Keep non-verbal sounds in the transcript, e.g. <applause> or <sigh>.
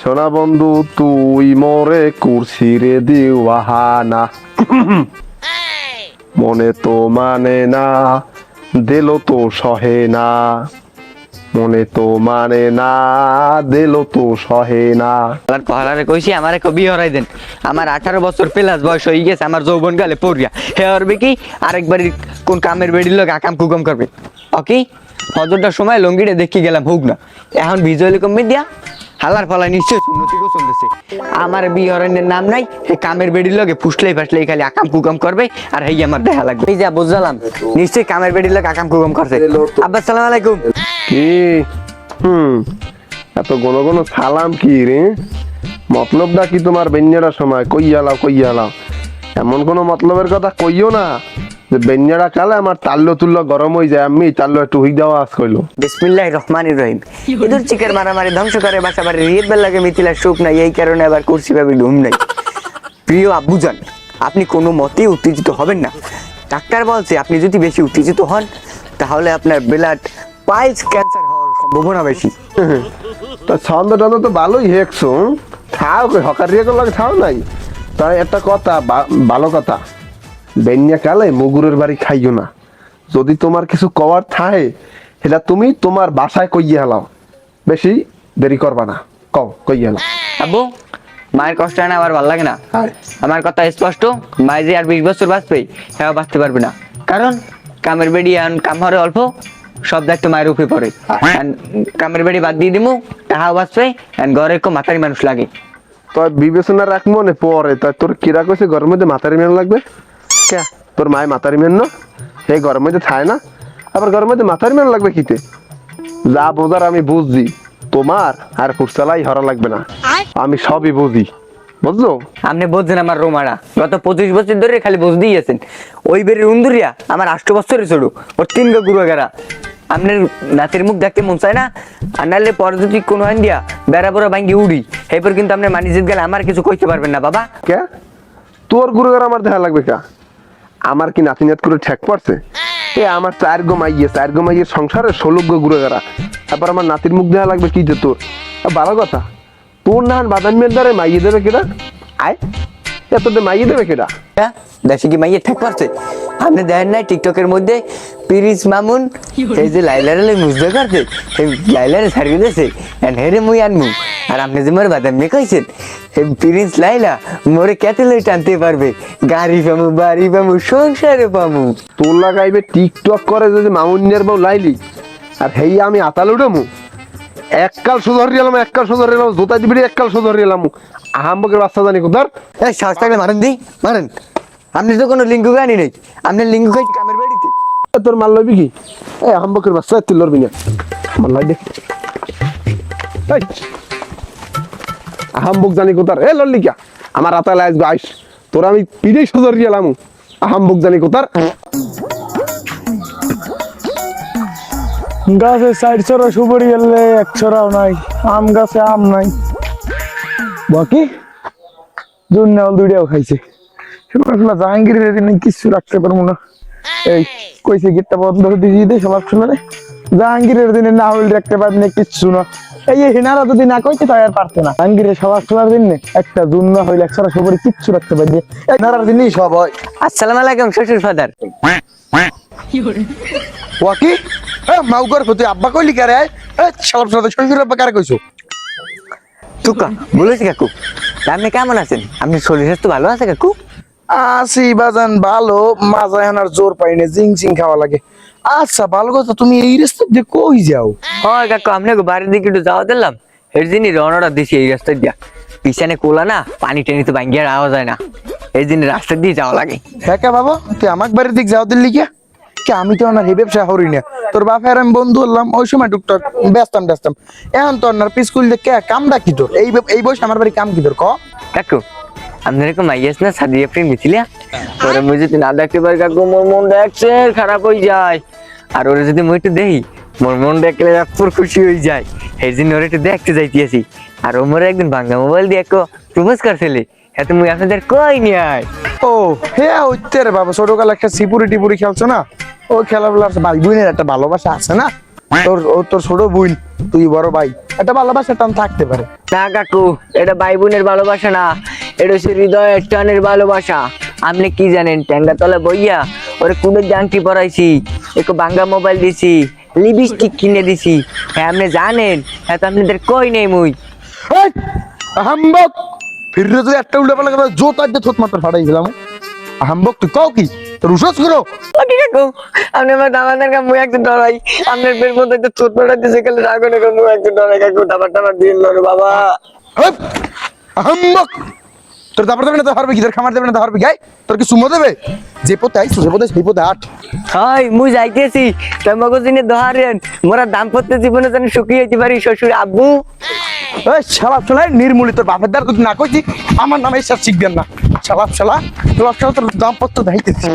সোনা বন্ধু তুই মোরে কুরসি রে দিওয়াহানা। <coughs> মনে তো মানে না দিল তো সহে না। মনে তো মানে না দিল তো সহে না। আলার পহালারে কইছি আমারে কবি হরাই দেন। আমার আঠারো বছর প্লাস বয়স হয়ে গেছে আমার যৌবন গালে পড়িয়া। হে হরবে কি? আরেকবার কোন কামের বেড়ির লোক আকাম কুকম করবে। ওকে হজরটার সময় লঙ্গিটা দেখি গেলাম হোক না এখন বিজয় কমে দিয়া হালার ফলায় নিশ্চয় উন্নতি চলতেছে। আমার বিহরণের নাম নাই, এই কামের বেড়ির লগে ফুসলেই ফাসলেই খালি আকাম কুকম করবে, আর হেই আমার দেখা লাগবে। এই যা, বুঝলাম। নিশ্চয়ই কামের বেড়ির লোক আকাম কুকম করছে। আব্বা, সালাম আলাইকুম। কি? হুম, এত ঘন ঘন সালাম কি রে? মতলবটা কি তোমার বেঞ্জারা সময়? কইয়ালাও কইয়ালাও এমন কোনো মতলবের কথা কইও না। যে বেঞ্জারা কালে আমার তাল্লো তুল্লো গরম হয়ে যায় আমি তাল্লো একটু হুই দেওয়া আজ কইলো। বিসমিল্লাহ রহমানির রহিম। ইঁদুর চিকের মারামারি ধ্বংস করে বাসা বাড়ি রিয়ের বেলাকে মিথিলার সুখ নাই এই কারণে আবার কুর্সি ভাবে ঘুম নাই। প্রিয় আব্বুজান আপনি কোনো মতেই উত্তেজিত হবেন না। ডাক্তার বলছে আপনি যদি বেশি উত্তেজিত হন তাহলে আপনার ব্লাড পাইলস ক্যান্সার হওয়ার সম্ভাবনা বেশি। তা ছন্দ টন্দ তো ভালোই হেকছো থাও হকার রিয়ে করলে খাও নাই। তাই একটা কথা ভালো কথা। বেন্যা কালে মুগুরের বাড়ি খাইও না। যদি তোমার কিছু কওয়ার থাকে সেটা তুমি তোমার বাসায় কইয়ে হেলাও। বেশি দেরি করবা না। কও কইয়ে হেলাও। আব্বু মায়ের কষ্ট না আবার ভালো লাগে না। আমার কথা স্পষ্ট মায়ে যে আর বিশ বছর বাঁচবে হ্যাঁ বাঁচতে পারবে না। কারণ কামের বেড়ি এখন কাম হরে অল্প সব দায়িত্ব মায়ের উপরে পড়ে। কামের বেড়ি বাদ দিয়ে দিমু তাহাও বাঁচবে ঘরে কো মাথারি মানুষ লাগে। তো বিবেচনা রাখ মনে পরে। তাই তোর কিরা কইছে ঘরের মধ্যে মাথারি মেন লাগবে? কে তোর মায় মাথার মেন না? এই ঘরের মধ্যে থায় না? আবার ঘরের মধ্যে মাথারি মেন লাগবে কিতে? যা বোঝার আমি বুঝছি। তোমার আর ফুটসালাই হরা লাগবে না। আমি সবই বুঝি। বুঝলো? আপনি বুঝছেন আমার রোমারা গত পঁচিশ বছর ধরে খালি বুঝ দিয়েছেন ওই বেরের উন্দুরিয়া আমার আষ্ট বছরে ছোট। ওর তিন গো গুরু গেরা আপনার নাতির মুখ দেখতে মন চায় না? আর নাহলে পরে যদি কোনো আইন দিয়া বেড়া বড়া ভাঙ্গি উড়ি এরপর কিন্তু আপনি মানিজিত গেলে আমার কিছু কইতে পারবেন না বাবা। কে? তোর গুরুগার আমার দেখা লাগবে কা? আমার কি নাতি নাত করে ঠেক পড়ছে? এ আমার চার গো মাইয়ে, চার গো মাইয়ে সংসারে ষোলো গো গেরা তারপর আমার নাতির মুখ দেখা লাগবে কি যে তোর? ভালো কথা, তোর নাহান বাদান মেয়ের দ্বারে মাইয়ে দেবে কেটা আয় এতটা মাইয়ে দেবে কেটা হ্যাঁ দেশে কি মাইয়ে ঠেক পারছে আপনি দেখেন নাই টিকটকের মধ্যে পিরিস মামুন এই যে লাইলারে মুজদে করছে এই লাইলারে ছাড়িয়ে দিয়েছে এন্ড হেরে মুই আনমু। আর আপনি যে মোর বাদাম মে কইছেন এই প্রিন্স লাইলা মোরে কেতে লই টানতে পারবে। গাড়ি পামু বাড়ি পামু সংসারে পামু। তোর লাগাইবে টিকটক করে যদি মামুনিয়ার বউ লাইলি আর হেই আমি আতাল উঠামু। এককাল সুধর এলাম এককাল সুধর এলাম জুতা দিবি এককাল সুধর এলাম। আহাম্বকের বাচ্চা জানি কোথার? এই থাকলে মারেন দি মারেন। আপনি তো কোনো লিঙ্গ গানি নেই। আপনি লিঙ্গ খাইছি কামের বাড়িতে। তোর মাল লবি কি? এ হাম্বকের বাচ্চা তুই লড়বি না। আমার লাই দেখ। এই। আহাম্বক জানি কোথার। এ লড়লি কিয়া? আমার রাতালে আসবে আইস। তোর আমি পিড়েই সজর গেলাম আহাম্বক জানি কোথার। গাছে সাইড ছড়া সুপারি গেলে এক ছড়াও নাই আম গাছে আম নাই। বাকি? জুন নেওয়াল দুইটাও খাইছে। জাহাঙ্গীরের দিনে কিচ্ছু রাখতে পারব না। এই কইছে গেটটা বন্ধ করে দিয়ে সবার শুনে জাহাঙ্গীরের দিনে না হইলে রাখতে পারবি না কিচ্ছু না। এই হেনারা যদি না কইতে তাই আর পারতো না। জাহাঙ্গীরের সবার শোনার দিনে একটা জুন না হইলে এক ছড়া সুপারি কিচ্ছু রাখতে পারবি এই হেনারার দিনই সব হয়। আসসালামু আলাইকুম শ্বশুর ফাদার। ওয়াকি? এ মাউগর তুই আব্বা কইলি কারে? এ সব সব শ্বশুর আব্বা কারে কইছো? বলেছি কাকু আপনি কেমন আছেন? আপনি শরীর স্বাস্থ্য ভালো আছে কাকু? আসি বাজান ভালো মাজা আনার জোর পাই না জিং জিং খাওয়া লাগে। আচ্ছা ভালো কথা তুমি এই রাস্তা দিয়ে কই যাও? হয় কাকু আপনাকে বাড়ির দিকে একটু যাওয়া দিলাম এর দিনই রওনাটা দিছি এই রাস্তা দিয়া। পিছনে কোলা না পানি টেনে তো ভাঙ্গিয়ে আওয়া যায় না। এই দিন রাস্তা দিয়ে যাওয়া লাগে। হ্যাঁ কা বাবা তুই আমাক বাড়ির দিক যাও দিল্লি কে? কে আমি তো ওনার ব্যবসা করি না। তোর বাপের আমি বন্ধু হলাম ওই সময় টুকটাক ব্যস্তাম ব্যস্তাম। এখন তো ওনার পিস্কুল দেখে কামটা কি তোর? এই এই বয়সে আমার বাড়ি কাম কি তোর ক? কাকু আপনার এরকম আইয়াস না মিছিলিয়া ওরে মুই যদি না দেখতে পারি কাকু মোর খারাপ হয়ে যায়। আর ওরে যদি মুই একটু দেখি মোর খুশি হয়ে যায়। জন্য ওরে একটু দেখতে যাইতেছি। আর ও মোরে একদিন মোবাইল দিয়ে একটু প্রপোজ করছিলে এত মুই আপনাদের কই নি ও রে বাবা ছোটকালে একটা সিপুরি টিপুরি খেলছো না? ওই খেলাগুলো ভাই বোনের একটা ভালোবাসা আছে না? তোর ও তোর ছোট বোন তুই বড় ভাই একটা ভালোবাসা টান থাকতে পারে। না কাকু এটা ভাই বোনের ভালোবাসা না। এটা হচ্ছে হৃদয়ের টানের ভালোবাসা। আপনি কি জানেন ট্যাঙ্গা তলে বইয়া ওরে কুড়ের জাংটি পরাইছি একটু বাঙ্গা মোবাইল দিছি লিপস্টিক কিনে দিছি। হ্যাঁ আপনি জানেন হ্যাঁ তো আপনাদের কই নেই মুই? এই, আহাম্বক ফিররে যদি একটা উল্টা পাল্টা কথা জোত আজকে থোত মাত্র ফাটাইছিলাম আহাম্বক তুই কও কি? তোর উসস করো। আপনি আমার দামাদের কাছে মুই একটু ডরাই। আপনার পেট মধ্যে একটা মোটা দিছে গেলে রাগনে কাকু মুই একটু ডরাই। কাকু টাবার দিন বাবা। হেপ, আহাম্বক তোর দাবার দেবে না তো হারবে কি? তোর খামার দেবে না তো হারবে গাই তোর কি সুমো দেবে? যে পথে আইছো সে পথে সেই পথে আট। হাই মুই যাইতেছি। তাই মগজিনে দহারেন। মোরা দাম্পত্য জীবনে যেন সুখী হইতে পারি শ্বশুর আব্বু। এই শালা শালা নির্মূলি তোর বাপের দ্বার যদি না কইছি আমার নামে এসব শিখবেন না। শালা শালা তোর শালা তোর দাম্পত্য দাইতেছি